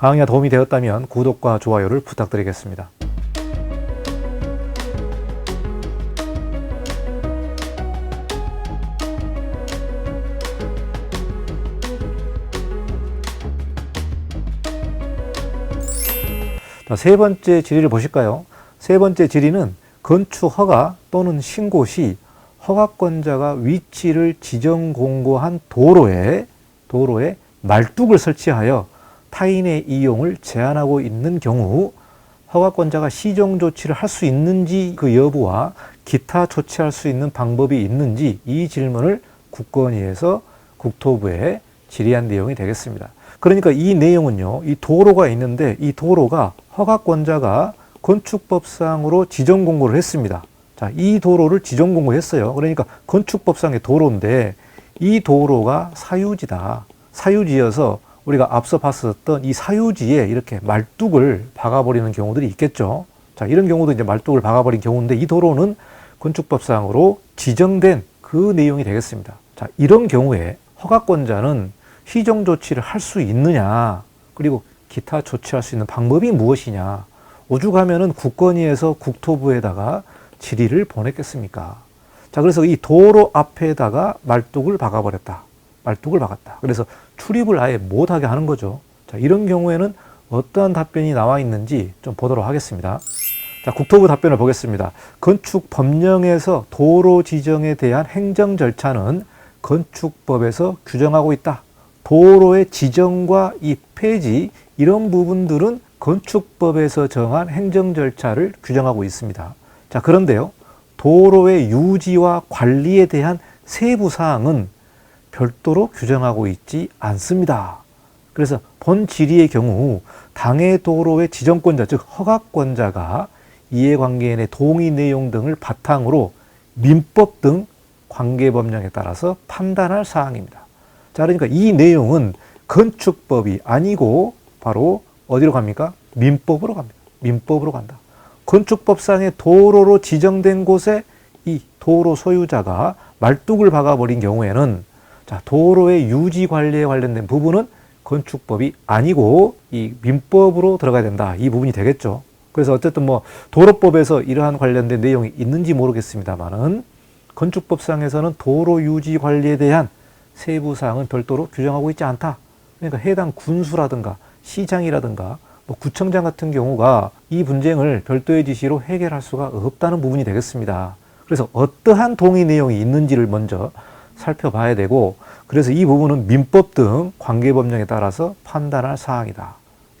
강의가 도움이 되었다면 구독과 좋아요를 부탁드리겠습니다. 자, 세 번째 질의를 보실까요? 세 번째 질의는 건축 허가 또는 신고 시 허가권자가 위치를 지정 공고한 도로에 도로에 말뚝을 설치하여 타인의 이용을 제한하고 있는 경우 허가권자가 시정 조치를 할 수 있는지 그 여부와 기타 조치할 수 있는 방법이 있는지 이 질문을 국건위에서 국토부에 질의한 내용이 되겠습니다. 그러니까 이 내용은요, 이 도로가 있는데 이 도로가 허가권자가 건축법상으로 지정 공고를 했습니다. 자, 이 도로를 지정 공고했어요. 그러니까 건축법상의 도로인데 이 도로가 사유지다. 사유지여서 우리가 앞서 봤었던 이 사유지에 이렇게 말뚝을 박아버리는 경우들이 있겠죠. 자, 이런 경우도 이제 말뚝을 박아버린 경우인데 이 도로는 건축법상으로 지정된 그 내용이 되겠습니다. 자, 이런 경우에 허가권자는 시정 조치를 할 수 있느냐, 그리고 기타 조치할 수 있는 방법이 무엇이냐. 오죽하면은 국건위에서 국토부에다가 질의를 보냈겠습니까? 자, 그래서 이 도로 앞에다가 말뚝을 박아버렸다. 말뚝을 박았다. 그래서 출입을 아예 못하게 하는 거죠. 자, 이런 경우에는 어떠한 답변이 나와 있는지 좀 보도록 하겠습니다. 자, 국토부 답변을 보겠습니다. 건축 법령에서 도로 지정에 대한 행정 절차는 건축법에서 규정하고 있다. 도로의 지정과 이 폐지 이런 부분들은 건축법에서 정한 행정 절차를 규정하고 있습니다. 자, 그런데요. 도로의 유지와 관리에 대한 세부 사항은 별도로 규정하고 있지 않습니다. 그래서 본 질의의 경우 당해 도로의 지정권자 즉 허가권자가 이해관계인의 동의 내용 등을 바탕으로 민법 등 관계법령에 따라서 판단할 사항입니다. 자, 그러니까 이 내용은 건축법이 아니고 바로 어디로 갑니까? 민법으로 갑니다. 민법으로 간다. 건축법상의 도로로 지정된 곳에 이 도로 소유자가 말뚝을 박아버린 경우에는 자, 도로의 유지 관리에 관련된 부분은 건축법이 아니고 이 민법으로 들어가야 된다. 이 부분이 되겠죠. 그래서 어쨌든 뭐 도로법에서 이러한 관련된 내용이 있는지 모르겠습니다만은 건축법상에서는 도로 유지 관리에 대한 세부 사항은 별도로 규정하고 있지 않다. 그러니까 해당 군수라든가 시장이라든가 뭐 구청장 같은 경우가 이 분쟁을 별도의 지시로 해결할 수가 없다는 부분이 되겠습니다. 그래서 어떠한 동의 내용이 있는지를 먼저 살펴봐야 되고 그래서 이 부분은 민법 등 관계 법령에 따라서 판단할 사항이다.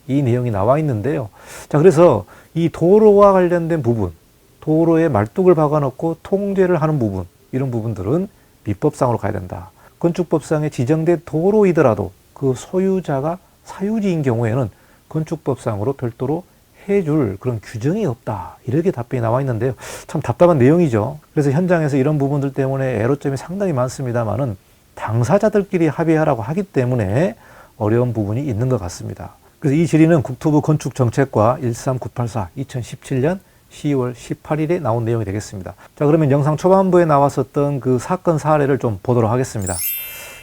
이 내용이 나와 있는데요. 자, 그래서 이 도로와 관련된 부분, 도로에 말뚝을 박아놓고 통제를 하는 부분, 이런 부분들은 민법상으로 가야 된다. 건축법상에 지정된 도로이더라도 그 소유자가 사유지인 경우에는 건축법상으로 별도로 해줄 그런 규정이 없다. 이렇게 답변이 나와 있는데요. 참 답답한 내용이죠. 그래서 현장에서 이런 부분들 때문에 애로점이 상당히 많습니다만은 당사자들끼리 합의하라고 하기 때문에 어려운 부분이 있는 것 같습니다. 그래서 이 질의는 국토부 건축정책과 13984 2017년 10월 18일에 나온 내용이 되겠습니다. 자, 그러면 영상 초반부에 나왔었던 그 사건 사례를 좀 보도록 하겠습니다.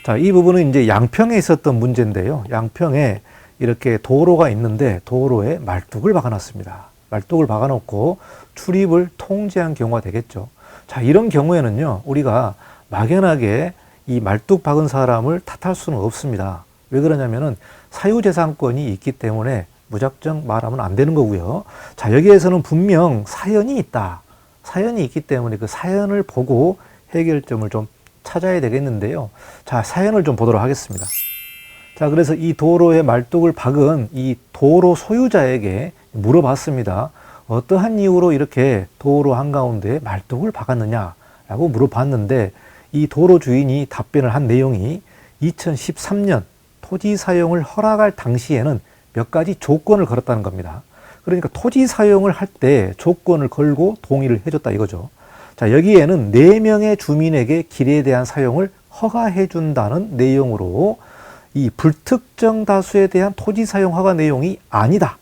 자, 이 부분은 이제 양평에 있었던 문제인데요. 양평에 이렇게 도로가 있는데 도로에 말뚝을 박아놨습니다. 말뚝을 박아놓고 출입을 통제한 경우가 되겠죠. 자, 이런 경우에는요, 우리가 막연하게 이 말뚝 박은 사람을 탓할 수는 없습니다. 왜 그러냐면은 사유재산권이 있기 때문에 무작정 말하면 안 되는 거고요. 자, 여기에서는 분명 사연이 있다. 사연이 있기 때문에 그 사연을 보고 해결점을 좀 찾아야 되겠는데요. 자, 사연을 좀 보도록 하겠습니다. 자, 그래서 이 도로에 말뚝을 박은 이 도로 소유자에게 물어봤습니다. 어떠한 이유로 이렇게 도로 한가운데 말뚝을 박았느냐라고 물어봤는데 이 도로 주인이 답변을 한 내용이 2013년 토지 사용을 허락할 당시에는 몇 가지 조건을 걸었다는 겁니다. 그러니까 토지 사용을 할 때 조건을 걸고 동의를 해줬다 이거죠. 자, 여기에는 네명의 주민에게 길에 대한 사용을 허가해 준다는 내용으로 이 불특정 다수에 대한 토지 사용 허가 내용이 아니다.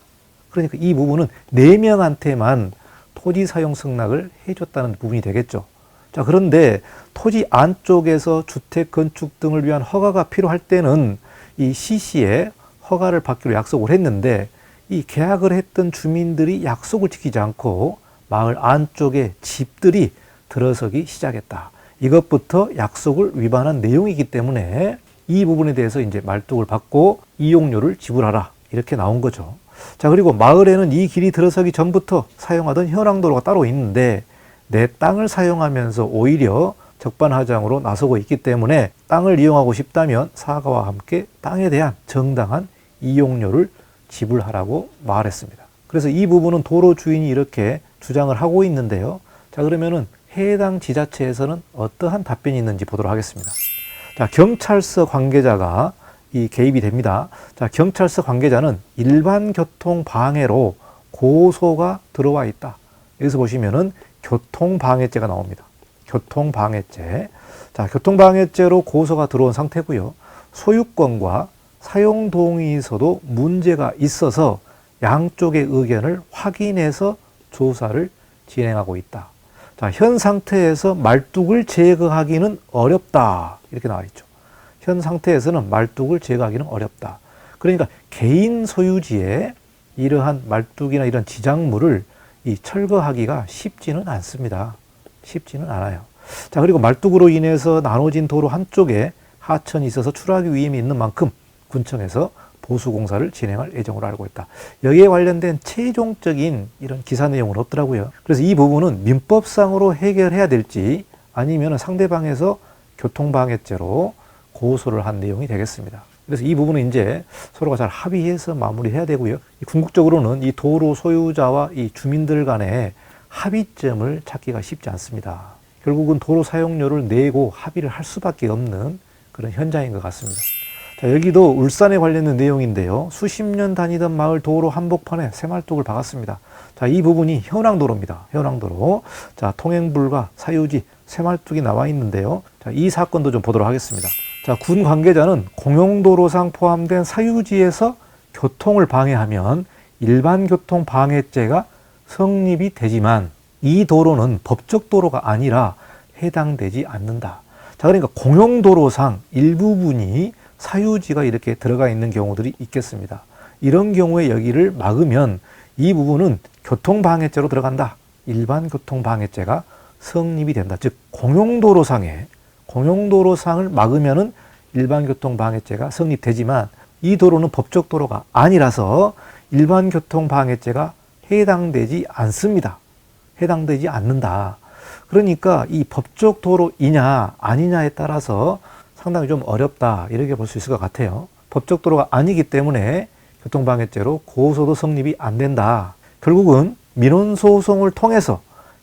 그러니까 이 부분은 네 명한테만 토지 사용 승낙을 해줬다는 부분이 되겠죠. 자, 그런데 토지 안쪽에서 주택 건축 등을 위한 허가가 필요할 때는 이 시시에 허가를 받기로 약속을 했는데 이 계약을 했던 주민들이 약속을 지키지 않고 마을 안쪽에 집들이 들어서기 시작했다. 이것부터 약속을 위반한 내용이기 때문에 이 부분에 대해서 이제 말뚝을 받고 이용료를 지불하라. 이렇게 나온 거죠. 자, 그리고 마을에는 이 길이 들어서기 전부터 사용하던 현황도로가 따로 있는데 내 땅을 사용하면서 오히려 적반하장으로 나서고 있기 때문에 땅을 이용하고 싶다면 사과와 함께 땅에 대한 정당한 이용료를 지불하라고 말했습니다. 그래서 이 부분은 도로 주인이 이렇게 주장을 하고 있는데요. 자, 그러면은 해당 지자체에서는 어떠한 답변이 있는지 보도록 하겠습니다. 자, 경찰서 관계자가 이 개입이 됩니다. 자, 경찰서 관계자는 일반 교통 방해로 고소가 들어와 있다. 여기서 보시면은 교통 방해죄가 나옵니다. 교통 방해죄. 자, 교통 방해죄로 고소가 들어온 상태고요. 소유권과 사용 동의서도 문제가 있어서 양쪽의 의견을 확인해서 조사를 진행하고 있다. 자, 현 상태에서 말뚝을 제거하기는 어렵다. 이렇게 나와 있죠. 현 상태에서는 말뚝을 제거하기는 어렵다. 그러니까 개인 소유지에 이러한 말뚝이나 이런 지작물을 이 철거하기가 쉽지는 않습니다. 쉽지는 않아요. 자, 그리고 말뚝으로 인해서 나눠진 도로 한쪽에 하천이 있어서 추락의 위험이 있는 만큼 군청에서 보수 공사를 진행할 예정으로 알고 있다. 여기에 관련된 최종적인 이런 기사 내용은 없더라고요. 그래서 이 부분은 민법상으로 해결해야 될지 아니면 상대방에서 교통방해죄로 고소를 한 내용이 되겠습니다. 그래서 이 부분은 이제 서로가 잘 합의해서 마무리해야 되고요. 궁극적으로는 이 도로 소유자와 이 주민들 간의 합의점을 찾기가 쉽지 않습니다. 결국은 도로 사용료를 내고 합의를 할 수밖에 없는 그런 현장인 것 같습니다. 자, 여기도 울산에 관련된 내용인데요. 수십 년 다니던 마을 도로 한복판에 새말뚝을 박았습니다. 자, 이 부분이 현황도로입니다. 현황도로. 자, 통행불가, 사유지, 새말뚝이 나와 있는데요. 자, 이 사건도 좀 보도록 하겠습니다. 자, 군 관계자는 공용도로상 포함된 사유지에서 교통을 방해하면 일반 교통 방해죄가 성립이 되지만 이 도로는 법적 도로가 아니라 해당되지 않는다. 자, 그러니까 공용도로상 일부분이 사유지가 이렇게 들어가 있는 경우들이 있겠습니다. 이런 경우에 여기를 막으면 이 부분은 교통방해죄로 들어간다. 일반 교통방해죄가 성립이 된다. 즉 공용도로상에 공용도로상을 막으면은 일반 교통방해죄가 성립되지만 이 도로는 법적 도로가 아니라서 일반 교통방해죄가 해당되지 않습니다. 해당되지 않는다. 그러니까 이 법적 도로이냐 아니냐에 따라서 상당히 좀 어렵다 이렇게 볼 수 있을 것 같아요. 법적 도로가 아니기 때문에 교통방해죄로 고소도 성립이 안 된다. 결국은 민원소송을 통해서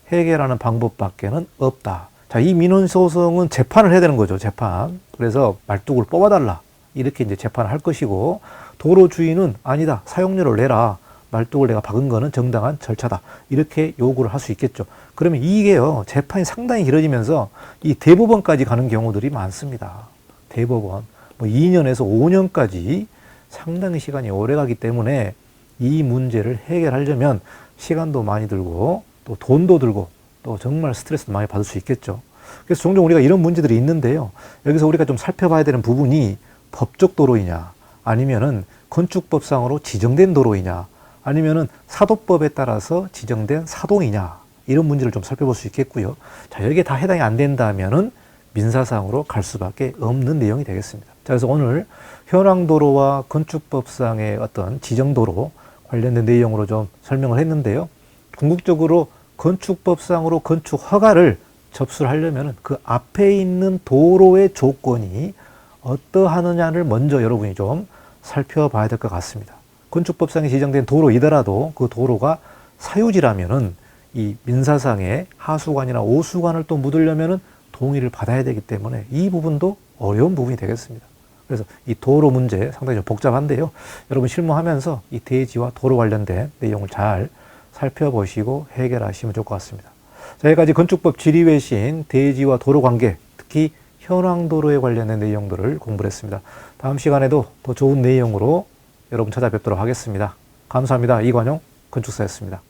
해결하는 방법밖에는 없다. 자, 이 민원소송은 재판을 해야 되는 거죠, 재판. 그래서 말뚝을 뽑아달라. 이렇게 이제 재판을 할 것이고, 도로 주인은 아니다. 사용료를 내라. 말뚝을 내가 박은 거는 정당한 절차다. 이렇게 요구를 할 수 있겠죠. 그러면 이게요, 재판이 상당히 길어지면서 이 대법원까지 가는 경우들이 많습니다. 대법원. 뭐 2년에서 5년까지 상당히 시간이 오래 가기 때문에 이 문제를 해결하려면 시간도 많이 들고 또 돈도 들고 또 정말 스트레스도 많이 받을 수 있겠죠. 그래서 종종 우리가 이런 문제들이 있는데요. 여기서 우리가 좀 살펴봐야 되는 부분이 법적 도로이냐 아니면은 건축법상으로 지정된 도로이냐 아니면은 사도법에 따라서 지정된 사동이냐 이런 문제를 좀 살펴볼 수 있겠고요. 자, 여기에 다 해당이 안 된다면은 민사상으로 갈 수밖에 없는 내용이 되겠습니다. 자, 그래서 오늘 현황도로와 건축법상의 어떤 지정도로 관련된 내용으로 좀 설명을 했는데요. 궁극적으로 건축법상으로 건축 허가를 접수를 하려면 그 앞에 있는 도로의 조건이 어떠하느냐를 먼저 여러분이 좀 살펴봐야 될 것 같습니다. 건축법상에 지정된 도로이더라도 그 도로가 사유지라면은 이 민사상의 하수관이나 오수관을 또 묻으려면은 동의를 받아야 되기 때문에 이 부분도 어려운 부분이 되겠습니다. 그래서 이 도로 문제 상당히 좀 복잡한데요. 여러분 실무하면서 이 대지와 도로 관련된 내용을 잘 살펴보시고 해결하시면 좋을 것 같습니다. 자, 여기까지 건축법 지리외신 대지와 도로 관계, 특히 현황도로에 관련된 내용들을 공부를 했습니다. 다음 시간에도 더 좋은 내용으로 여러분 찾아뵙도록 하겠습니다. 감사합니다. 이관용 건축사였습니다.